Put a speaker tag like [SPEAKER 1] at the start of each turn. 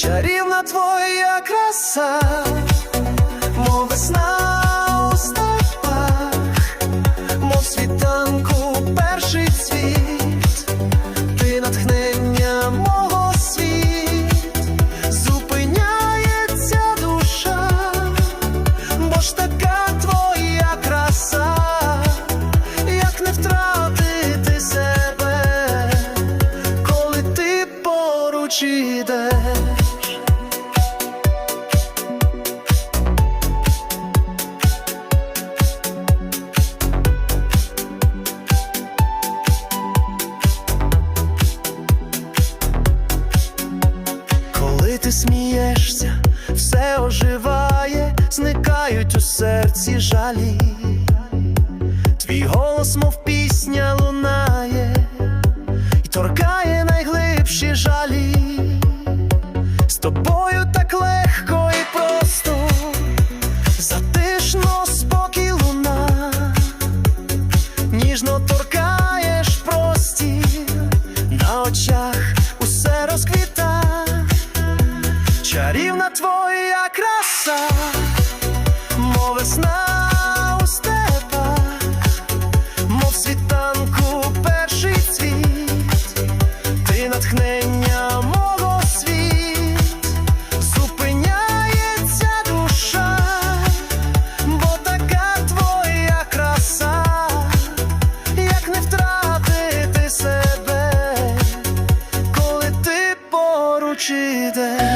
[SPEAKER 1] чарівна твоя краса, мов весна у степах, мов світанку перший цвіт, ти натхнення мого світ, зупиняється душа, бо ж така твоя краса, як не втратити себе, коли ти поруч ідеш. Ти смієшся, все оживає, зникають у серці жалі. Твій голос, мов пісня, лунає і торкає найглибші жалі. З тобою так легко і просто, затишно спокій луна, ніжно торкаєш простір, на очах усе розквіта, чарівна твоя краса, мов весна у степах, мов світанку перший цвіт, ти натхнення мого світ, зупиняється душа, бо така твоя краса, як не втратити себе, коли ти поруч ідеш.